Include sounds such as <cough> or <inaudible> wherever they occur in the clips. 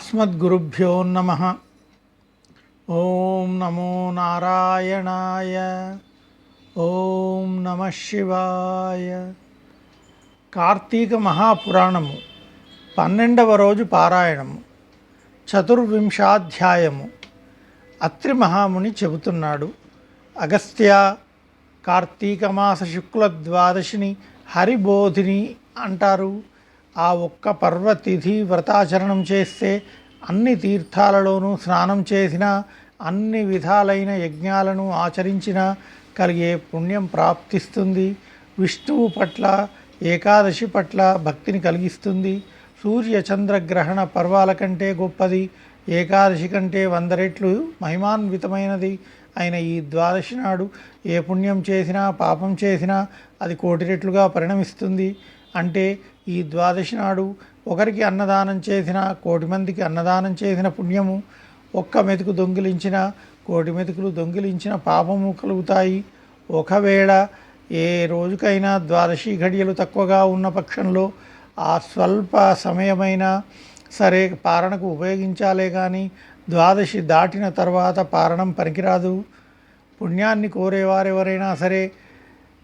అస్మద్గురుభ్యో నమ. ఓం నమో నారాయణాయ. ఓం నమ శివాయ. కార్తీక మహాపురాణము పన్నెండవ రోజు పారాయణము చతుర్వింశాధ్యాయము. అత్రి మహాముని చెబుతున్నాడు అగస్త్య కార్తీక మాస శుక్ల ద్వాదశిని హరిబోధిని అంటారు. ఆ ఒక్క పర్వతిథి వ్రతాచరణం చేస్తే అన్ని తీర్థాలలోనూ స్నానం చేసిన అన్ని విధాలైన యజ్ఞాలను ఆచరించిన కలిగే పుణ్యం ప్రాప్తిస్తుంది. విష్ణువు పట్ల ఏకాదశి పట్ల భక్తిని కలిగిస్తుంది. సూర్య చంద్రగ్రహణ పర్వాల కంటే గొప్పది. ఏకాదశి కంటే వంద రెట్లు మహిమాన్వితమైనది అయిన ఈ ద్వాదశి నాడు ఏ పుణ్యం చేసినా పాపం చేసినా అది కోటి రెట్లుగా పరిణమిస్తుంది. అంటే ఈ ద్వాదశి నాడు ఒకరికి అన్నదానం చేసిన కోటి మందికి అన్నదానం చేసిన పుణ్యము ఒక్క మెతుకు దొంగిలించిన కోటి మెతుకులు దొంగిలించిన పాపము కలుగుతాయి. ఒకవేళ ఏ రోజుకైనా ద్వాదశి ఘడియలు తక్కువగా ఉన్న పక్షంలో ఆ స్వల్ప సమయమైనా సరే పారణకు ఉపయోగించాలే కానీ ద్వాదశి దాటిన తర్వాత పారణం పనికిరాదు. పుణ్యాన్ని కోరేవారెవరైనా సరే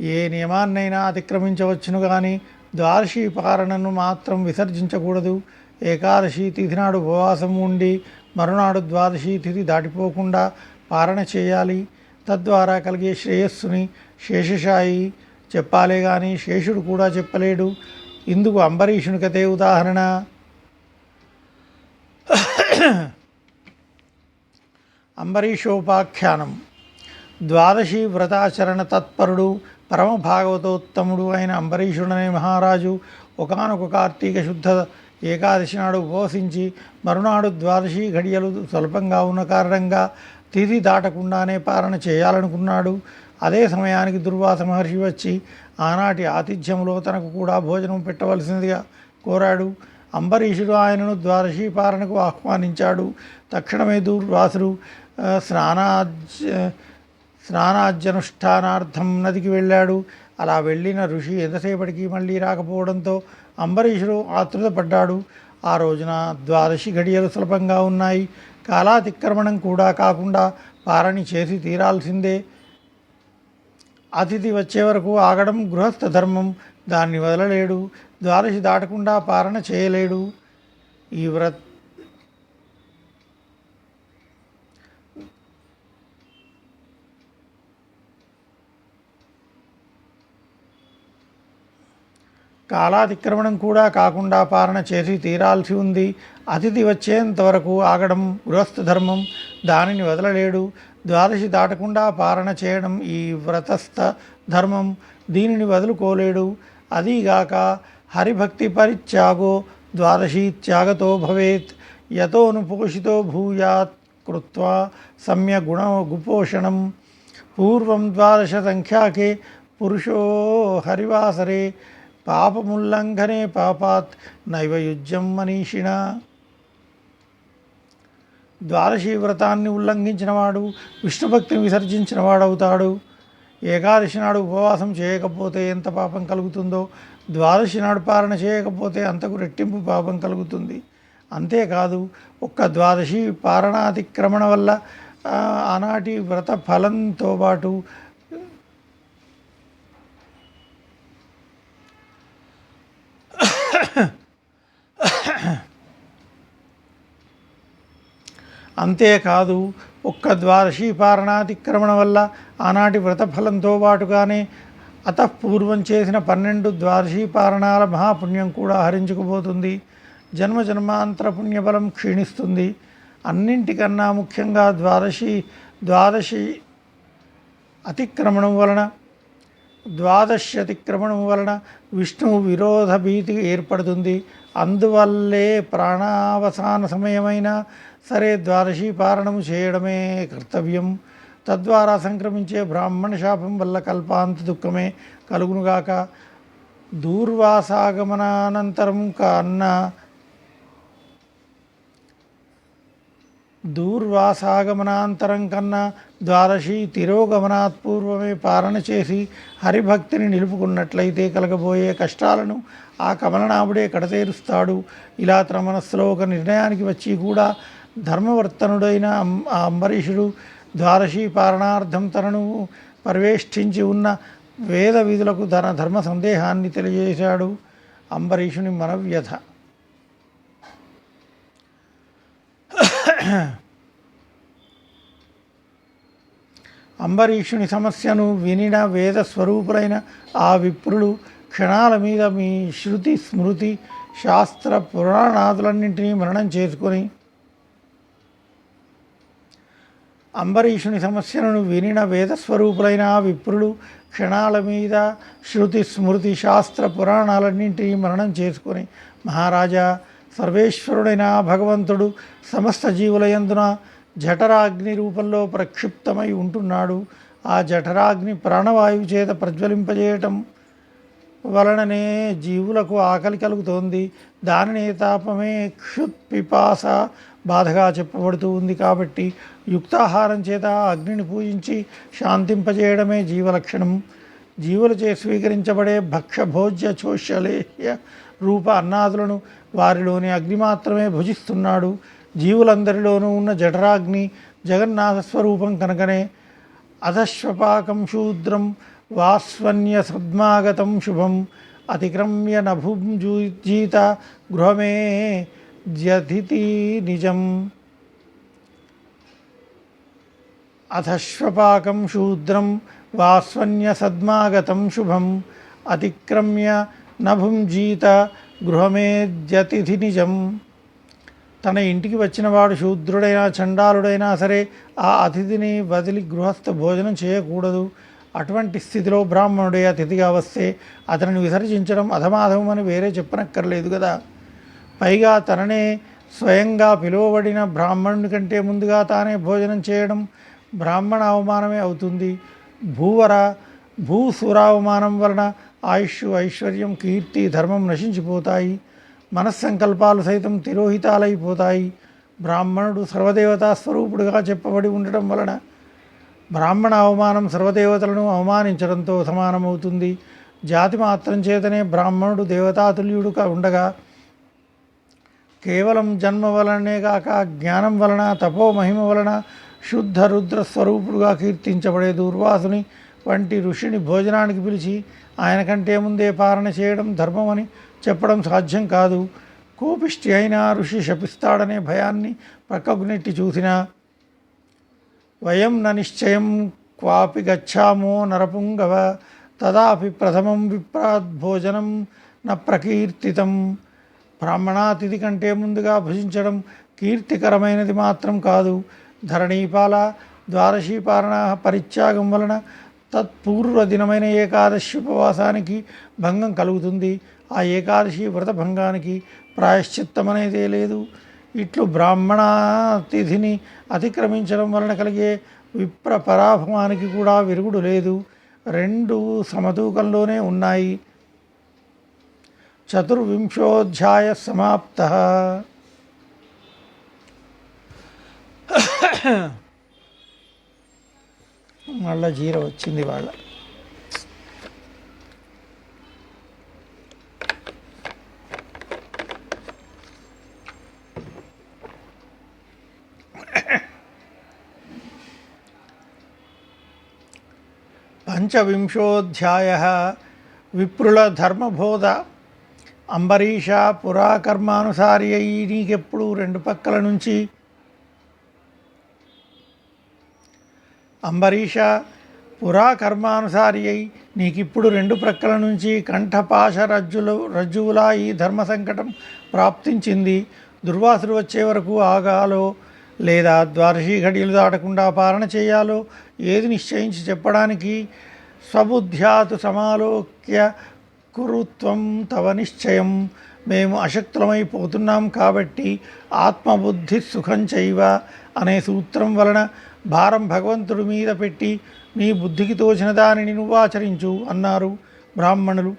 ఏ నియమాన్నైనా అతిక్రమించవచ్చును కానీ ద్వాదశి పారణను మాత్రం విసర్జించకూడదు. ఏకాదశి తిథి నాడు ఉపవాసం ఉండి మరునాడు ద్వాదశి తిథి దాటిపోకుండా పారణ చేయాలి. తద్వారా కలిగే శ్రేయస్సుని శేషశాయి చెప్పాలే కానీ శేషుడు కూడా చెప్పలేడు. ఇందుకు అంబరీషుని కథే ఉదాహరణ. అంబరీషోపాఖ్యానం. ద్వాదశి వ్రతాచరణ తత్పరుడు పరమ భాగవతోత్తముడు అయిన అంబరీషుడనే మహారాజు ఒకనొక కార్తీక శుద్ధ ఏకాదశి నాడు ఉపవసించి మరునాడు ద్వాదశి ఘడియలు స్వల్పంగా ఉన్న కారణంగా తిథి దాటకుండానే పాలన చేయాలనుకున్నాడు. అదే సమయానికి దుర్వాస మహర్షి వచ్చి ఆనాటి ఆతిథ్యంలో తనకు కూడా భోజనం పెట్టవలసిందిగా కోరాడు. అంబరీషుడు ఆయనను ద్వాదశి పాలనకు ఆహ్వానించాడు. తక్షణమే దుర్వాసుడు స్నానా స్నానాజ్యనుష్ఠానార్థం నదికి వెళ్ళాడు. అలా వెళ్ళిన ఋషి ఎంతసేపటికి మళ్ళీ రాకపోవడంతో అంబరీషుడు ఆతృతపడ్డాడు ఆ రోజున ద్వాదశి ఘడియలు సులభంగా ఉన్నాయి. కాలాతిక్రమణం కూడా కాకుండా పారణి చేసి తీరాల్సిందే. అతిథి వచ్చే వరకు ఆగడం గృహస్థ ధర్మం. దాన్ని వదలలేడు. ద్వాదశి దాటకుండా పారణ చేయలేడు. ఈ వ్రత కాలాతిక్రమణం కూడా కాకుండా పాలన చేసి తీరాల్సి ఉంది. అతిథి వచ్చేంత వరకు ఆగడం గృహస్థ ధర్మం. దానిని వదలలేడు. ద్వాదశి దాటకుండా పాలన చేయడం ఈ వ్రతస్థ ధర్మం. దీనిని వదులుకోలేడు. అదీగాక హరిభక్తి పరిత్యాగో ద్వాదశి త్యాగతో భవేత్. యతోనుపోషితో భూయాత్ కృత్వా సమ్య గుణ గుపోషణం. పూర్వం ద్వాదశ సంఖ్యాకే పురుషో హరివాసరే. పాపముల్లంఘనే పాపాత్ నైవయుజ్యం మనీషిణ. ద్వాదశి వ్రతాన్ని ఉల్లంఘించినవాడు విష్ణుభక్తిని విసర్జించిన వాడవుతాడు. ఏకాదశి నాడు ఉపవాసం చేయకపోతే ఎంత పాపం కలుగుతుందో ద్వాదశి నాడు పాలన చేయకపోతే అంతకు రెట్టింపు పాపం కలుగుతుంది. అంతేకాదు ఒక్క ద్వాదశి పారణాతిక్రమణ వల్ల ఆనాటి వ్రత ఫలంతో పాటు అంతేకాదు ఒక్క ద్వాదశి పారణాతిక్రమణ వల్ల ఆనాటి వ్రతఫలంతో పాటుగానే అతఃపూర్వం చేసిన పన్నెండు ద్వాదశి పారణాల మహాపుణ్యం కూడా హరించుకుపోతుంది. జన్మ జన్మాంతర పుణ్యబలం క్షీణిస్తుంది. అన్నింటికన్నా ముఖ్యంగా ద్వాదశి ద్వాదశి అతిక్రమణం వలన ద్వాదశ అతిక్రమణం వలన విష్ణువు విరోధ భీతి ఏర్పడుతుంది. అందువల్లే ప్రాణావసాన సమయమైనా సరే ద్వాదశి పారణం చేయడమే కర్తవ్యం. తద్వారా సంక్రమించే బ్రాహ్మణ శాపం వల్ల కల్పాంత దుఃఖమే కలుగునుగాక. దూర్వాసాగమనానంతరం కన్నా దూర్వాసాగమనాంతరం కన్నా ద్వాదశి తిరోగమనాత్ పూర్వమే పాలన చేసి హరిభక్తిని నిలుపుకున్నట్లయితే కలగబోయే కష్టాలను ఆ కమలనాభుడే కడతేరుస్తాడు. ఇలా తన మనస్సులో ఒక నిర్ణయానికి వచ్చి కూడా ధర్మవర్తనుడైన అంబరీషుడు ద్వాదశి పాలనార్థం తనను పరివేష్టించి ఉన్న వేద విధులకు తన ధర్మ సందేహాన్ని తెలియజేశాడు. అంబరీషుని మనవ్యథ <clears throat> అంబరీషుని సమస్యను వినిన వేద స్వరూపులైన ఆ విప్రులు క్షణాల మీద మీ శృతి స్మృతి శాస్త్ర పురాణాదులన్నింటినీ మరణం చేసుకొని అంబరీషుని సమస్యలను వినిన వేదస్వరూపులైన ఆ విప్రులు క్షణాల మీద శృతి స్మృతి శాస్త్ర పురాణాలన్నింటినీ మరణం చేసుకొని మహారాజా సర్వేశ్వరుడైన భగవంతుడు సమస్త జీవులయందున జఠరాగ్ని రూపంలో ప్రక్షిప్తమై ఉంటున్నాడు. ఆ జఠరాగ్ని ప్రాణవాయువు చేత ప్రజ్వలింపజేయటం వలననే జీవులకు ఆకలి కలుగుతోంది. దానిని తాపమే క్షుత్ పిపాస బాధగా చెప్పబడుతూ ఉంది కాబట్టి యుక్తాహారం చేత ఆ అగ్నిని పూజించి శాంతింపజేయడమే జీవలక్షణం. జీవులచే స్వీకరించబడే భక్ష భోజ్య చోష్యలేహ్య రూప అన్నాదులను వారిలోని అగ్ని మాత్రమే భుజిస్తున్నాడు. జీవులందరిలోనూ ఉన్న జఠరాగ్ని జగన్నాథ స్వరూపం కనుకనే అధశ్వపాకం శూద్రం వాస్వన్య సద్మాగతం శుభం అతిక్రమ్య నభుంజీత గృహమే జధితి నిజం. అధశ్వపాకం శూద్రం వాస్వన్యసద్మాగతం శుభం అతిక్రమ్య నభుంజీత గృహమేద్యతిథి నిజం తన ఇంటికి వచ్చినవాడు శూద్రుడైనా చండాలుడైనా సరే ఆ అతిథిని వదిలి గృహస్థ భోజనం చేయకూడదు. అటువంటి స్థితిలో బ్రాహ్మణుడే అతిథిగా వస్తే అతనిని విసర్జించడం అధమాధమం అని వేరే చెప్పనక్కర్లేదు కదా. పైగా తననే స్వయంగా పిలువబడిన బ్రాహ్మణుని కంటే ముందుగా తానే భోజనం చేయడం బ్రాహ్మణ అవమానమే అవుతుంది. భూవర భూసురావమానం వలన ఆయుష్ ఐశ్వర్యం కీర్తి ధర్మం నశించిపోతాయి. మనస్సంకల్పాలు సైతం తిరోహితాలైపోతాయి. బ్రాహ్మణుడు సర్వదేవతా స్వరూపుడుగా చెప్పబడి ఉండటం వలన బ్రాహ్మణ అవమానం సర్వదేవతలను అవమానించడంతో సమానమవుతుంది. జాతి మాత్రం చేతనే బ్రాహ్మణుడు దేవతాతుల్యుడుగా ఉండగా కేవలం జన్మ వలనే కాక జ్ఞానం వలన తపో మహిమ వలన శుద్ధ రుద్ర స్వరూపుడుగా కీర్తించబడే దూర్వాసుని వంటి ఋషిని భోజనానికి పిలిచి ఆయన కంటే ముందే పాలన చేయడం ధర్మమని చెప్పడం సాధ్యం కాదు. కోపిష్టి అయినా ఋషి శపిస్తాడనే భయాన్ని పక్కకు నెట్టి చూసినా వయం న నిశ్చయం క్వాపి గచ్చామో నరపుంగవ తదాపి ప్రథమం విప్రాద్ భోజనం న ప్రకీర్తితం. బ్రాహ్మణాతిథి కంటే ముందుగా భుజించడం కీర్తికరమైనది మాత్రం కాదు. ధరణీపాల ద్వాదశీపాలన పరిత్యాగం వలన తత్పూర్వ దినమైన ఏకాదశి ఉపవాసానికి భంగం కలుగుతుంది. ఆ ఏకాదశి వ్రత భంగానికి ప్రాయశ్చిత్తం అనేదే లేదు. ఇట్లు బ్రాహ్మణ తిథిని అతిక్రమించడం వలన కలిగే విప్ర పరాభవానికి కూడా విరుగుడు లేదు. రెండు సమతూకంలోనే ఉన్నాయి. చతుర్వింశోధ్యాయ సమాప్త. మళ్ళా జీర వచ్చింది వాళ్ళ. పంచవింశోధ్యాయ విప్రుల ధర్మబోధ. అంబరీష పురాకర్మానుసారి అయి నీకెప్పుడు రెండు పక్కల నుంచి అంబరీష పురాకర్మానుసారి అయి నీకిప్పుడు రెండు ప్రక్కల నుంచి కంఠపాశ రజ్జులు రజ్జువులా ఈ ధర్మ సంకటం ప్రాప్తించింది. దుర్వాసులు వచ్చే వరకు ఆగాలో లేదా ద్వాదశీ ఘడియలు దాటకుండా పాలన చేయాలో ఏది నిశ్చయించి చెప్పడానికి స్వబుద్ధ్యాతు సమాలోక్య కురుత్వం తవ నిశ్చయం. మేము అశక్తులమైపోతున్నాం కాబట్టి ఆత్మబుద్ధి సుఖం చైవ అనే సూత్రం వలన భారం భగవంతుడి మీద పెట్టి నీ బుద్ధికి తోచిన దానిని నువ్వు ఆచరించు అన్నారు బ్రాహ్మణులు.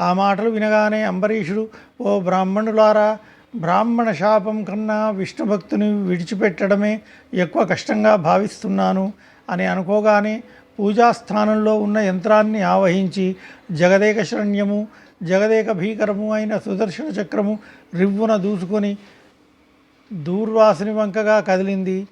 ఆ మాటలు వినగానే అంబరీషుడు ఓ బ్రాహ్మణులారా బ్రాహ్మణ శాపం కన్నా విష్ణు భక్తుని విడిచిపెట్టడమే ఎక్కువ కష్టంగా భావిస్తున్నాను అని అనుకోగానే పూజాస్థానంలో ఉన్న యంత్రాన్ని ఆవహించి జగదేక శరణ్యము జగదేక భీకరము అయిన సుదర్శన చక్రము రివ్వున దూసుకొని దూర్వాసుని వంకగా కదిలింది.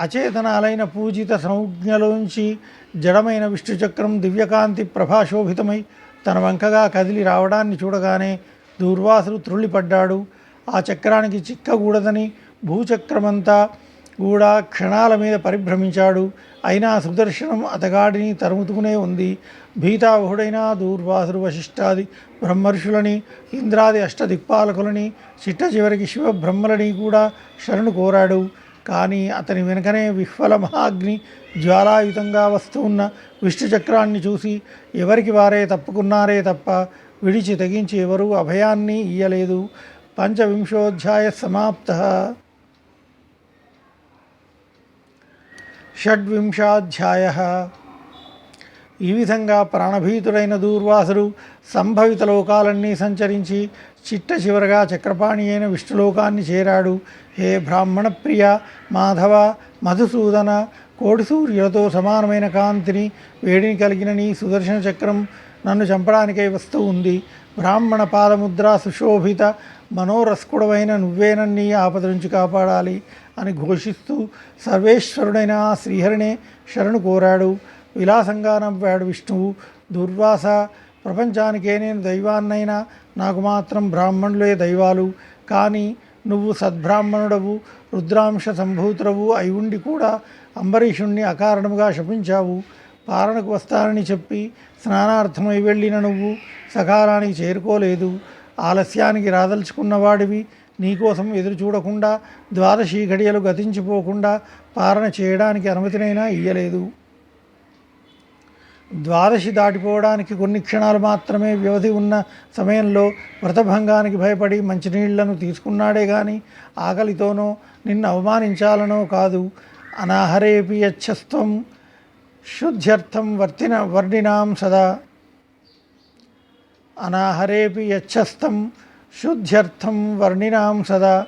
అచేతనాలైన పూజిత సంజ్ఞలోంచి జడమైన విష్ణుచక్రం దివ్యకాంతి ప్రభాశోభితమై తన వంకగా కదిలి రావడాన్ని చూడగానే దూర్వాసుడు త్రుళ్ళిపడ్డాడు. ఆ చక్రానికి చిక్కకూడదని భూచక్రమంతా కూడా క్షణాల మీద పరిభ్రమించాడు. అయినా సుదర్శనం అతగాడిని తరుముతూనే ఉంది. భీతావహుడైన దూర్వాసుడు వశిష్టాది బ్రహ్మర్షులని ఇంద్రాది అష్టదిక్పాలకులని చిట్ట చివరికి శివబ్రహ్మలని కూడా శరణు కోరాడు. కానీ అతని వెనుకనే విహ్వల మహాగ్ని జ్వాలాయుతంగా వస్తున్న విష్ణు చక్రాన్ని చూసి ఎవరికి వారే తప్పుకున్నారే తప్ప విడిచి తెగించి ఎవరూ అభయాన్ని ఇయ్యలేదు. పంచవింశోధ్యాయ సమాప్త. షడ్వింశాధ్యాయ. ఈ విధంగా ప్రాణభీతుడైన దూర్వాసుడు సంభవిత లోకాలన్నీ సంచరించి చిట్ట చివరగా చక్రపాణి అయిన విష్ణులోకాన్ని చేరాడు. హే బ్రాహ్మణ ప్రియ మాధవ మధుసూదన కోటి సూర్యులతో సమానమైన కాంతిని వేడిని కలిగిన నీ సుదర్శన చక్రం నన్ను చంపడానికై వస్తూ ఉంది. బ్రాహ్మణ పాదముద్ర సుశోభిత మనోరస్కుడమైన నువ్వేనన్నీ ఆపద నుంచి కాపాడాలి అని ఘోషిస్తూ సర్వేశ్వరుడైన ఆ శ్రీహరినే శరణు కోరాడు. విలాసంగా నవ్వాడు విష్ణువు దుర్వాస ప్రపంచానికే నేను దైవాన్నైనా నాకు మాత్రం బ్రాహ్మణులే దైవాలు. కానీ నువ్వు సద్బ్రాహ్మణుడవు రుద్రాంశ సంభూతుడవు అయి ఉండి కూడా అంబరీషుణ్ణి అకారణముగా శపించావు. పాలనకు వస్తానని చెప్పి స్నానార్థమై వెళ్ళిన నువ్వు సకాలానికి చేరుకోలేదు. ఆలస్యానికి రాదలుచుకున్నవాడివి నీకోసం ఎదురు చూడకుండా ద్వాదశి ఘడియలు గతించిపోకుండా పారణ చేయడానికి అనుమతినైనా ఇయ్యలేదు. ద్వాదశి దాటిపోవడానికి కొన్ని క్షణాలు మాత్రమే వ్యవధి ఉన్న సమయంలో వ్రతభంగానికి భయపడి మంచినీళ్ళను తీసుకున్నాడే కానీ ఆకలితోనో నిన్ను అవమానించాలనో కాదు. అనాహరేపి యచ్చస్త్వం శుద్ధ్యర్థం వర్తిన వర్ణినాం సదా. అనాహరేపి యచ్చస్తం శుద్ధ్యర్థం వర్ణినాం సదా.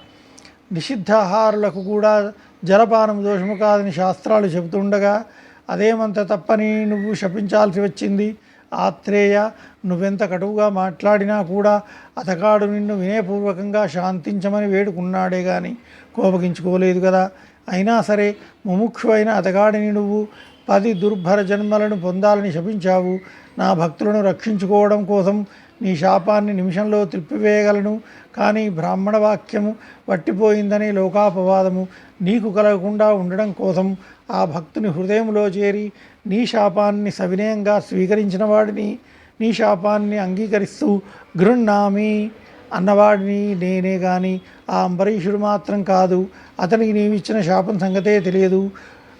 నిషిద్ధాహారులకు కూడా జలపానం దోషము కాదని శాస్త్రాలు చెబుతుండగా అదేమంత తప్పని నువ్వు శపించాల్సి వచ్చింది. ఆత్రేయ నువ్వెంత కటువుగా మాట్లాడినా కూడా అతగాడు నిన్ను వినయపూర్వకంగా శాంతించమని వేడుకున్నాడే గాని కోపగించుకోలేదు కదా. అయినా సరే ముముక్షువైన అతగాడిని నువ్వు పది దుర్భర జన్మలను పొందాలని శపించావు. నా భక్తులను రక్షించుకోవడం కోసం నీ శాపాన్ని నిమిషంలో త్రిప్పివేయగలను కానీ బ్రాహ్మణ వాక్యము పట్టిపోయిందనే లోకాపవాదము నీకు కలగకుండా ఉండడం కోసం ఆ భక్తుని హృదయంలో చేరి నీ శాపాన్ని సవినయంగా స్వీకరించిన వాడిని నీ శాపాన్ని అంగీకరిస్తూ గృహ్ణామి అన్నవాడిని నేనే గాని ఆ అంబరీషుడు మాత్రం కాదు. అతనికి నీవిచ్చిన శాపం సంగతే తెలియదు.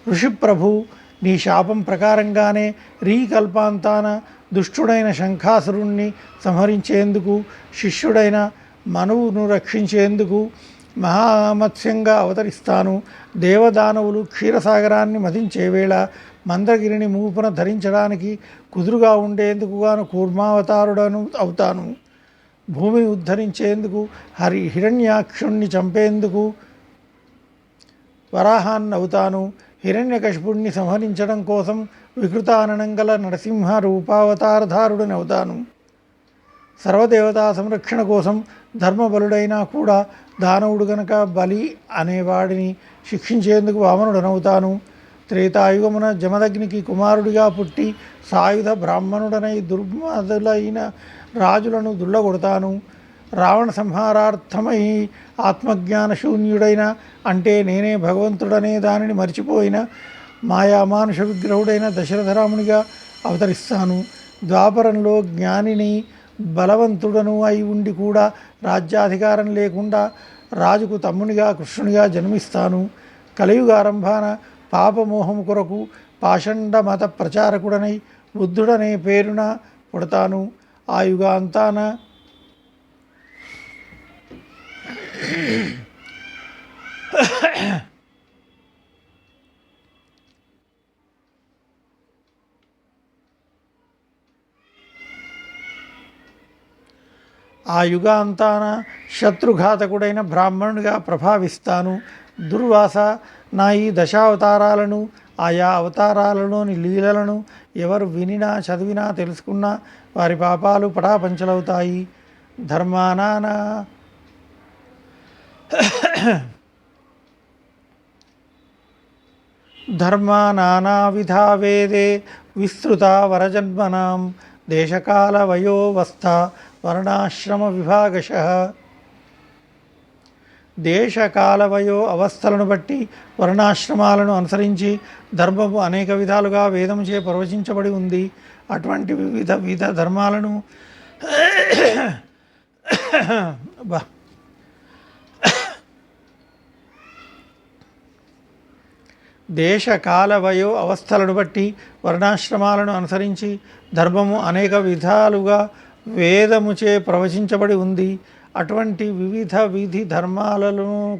ఋషిప్రభు నీ శాపం ప్రకారంగానే రీకల్పాంతాన దుష్టుడైన శంఖాసురుణ్ణి సంహరించేందుకు శిష్యుడైన మనువును రక్షించేందుకు మహామత్స్యంగా అవతరిస్తాను. దేవదానవులు క్షీరసాగరాన్ని మతించే వేళ మందగిరిని మూపున ధరించడానికి కుదురుగా ఉండేందుకు గాను కూర్మావతారుడను అవుతాను. భూమిని ఉద్ధరించేందుకు హరి హిరణ్యాక్షుణ్ణి చంపేందుకు వరాహాన్ని అవుతాను హిరణ్యకశిపుణ్ణి సంహరించడం కోసం వికృతాననం గల నరసింహ రూపావతారధారుడనవుతాను సర్వదేవతా సంరక్షణ కోసం ధర్మబలుడైనా కూడా దానవుడు గనక బలి అనేవాడిని శిక్షించేందుకు వామనుడనవుతాను. త్రేతాయుగమున జమదగ్నికి కుమారుడిగా పుట్టి సాయుధ బ్రాహ్మణుడనై దుర్మదులైన రాజులను దుళ్ళగొడతాను. రావణ సంహారార్థమై ఆత్మజ్ఞాన శూన్యుడైన అంటే నేనే భగవంతుడనే దానిని మర్చిపోయిన మాయామానుష విగ్రహుడైన దశరథరామునిగా అవతరిస్తాను. ద్వాపరంలో జ్ఞానిని బలవంతుడను అయి ఉండి కూడా రాజ్యాధికారం లేకుండా రాజుకు తమ్మునిగా కృష్ణునిగా జన్మిస్తాను. కలియుగారంభాన పాపమోహము కొరకు పాషండ మత ప్రచారకుడనై బుద్ధుడనే పేరున పుడతాను. ఆ యుగాంతాన ఆ యుగాంతాన శత్రుఘాతకుడైన బ్రాహ్మణుడిగా ప్రభావిస్తాను. దుర్వాస నా ఈ దశావతారాలను ఆయా అవతారాలలోని లీలలను ఎవరు వినినా చదివినా తెలుసుకున్నా వారి పాపాలు పటాపంచలవుతాయి. ధర్మానాన ధర్మా నానావిధా వేదే విస్తృత వరజన్మనాం దేశకాల వయోవస్థ వర్ణాశ్రమ విభాగశ దేశకాల వయో అవస్థలను బట్టి వర్ణాశ్రమాలను అనుసరించి ధర్మము అనేక విధాలుగా వేదముచే ప్రవచించబడి ఉంది. అటువంటి వివిధ విధ ధర్మాలను <coughs> బా దేశ కాల వయో అవస్థలను బట్టి వర్ణాశ్రమాలను అనుసరించి ధర్మము అనేక విధాలుగా వేదముచే ప్రవచించబడి ఉంది. అటువంటి వివిధ విధి ధర్మాలను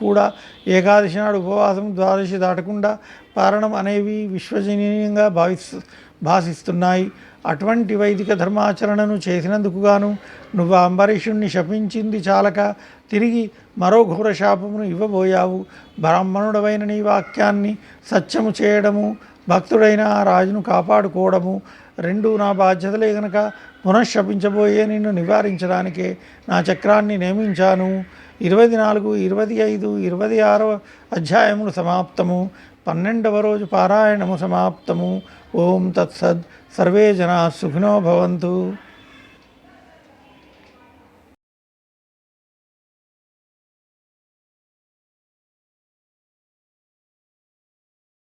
కూడా ఏకాదశి నాడు ఉపవాసం ద్వాదశి దాటకుండా పారణం అనేవి విశ్వజనీయంగా భావిస్తు భాసిస్తున్నాయి. అటువంటి వైదిక ధర్మాచరణను చేసినందుకు గాను నువ్వు అంబరీషుణ్ణి శపించింది చాలక తిరిగి మరో ఘోర శాపమును ఇవ్వబోయావు. బ్రాహ్మణుడవైన నీ వాక్యాన్ని సత్యము చేయడము భక్తుడైన ఆ రాజును కాపాడుకోవడము రెండు నా బాధ్యతలే గనక పునఃశపించబోయే నిన్ను నివారించడానికే నా చక్రాన్ని నియమించాను. ఇరవై నాలుగు ఇరవై ఐదు ఇరవై ఆరవ అధ్యాయములు సమాప్తము. పన్నెండవ రోజు పారాయణము సమాప్తము. ఓం తత్సద్ సర్వే జనా సుఖినో భవంతు.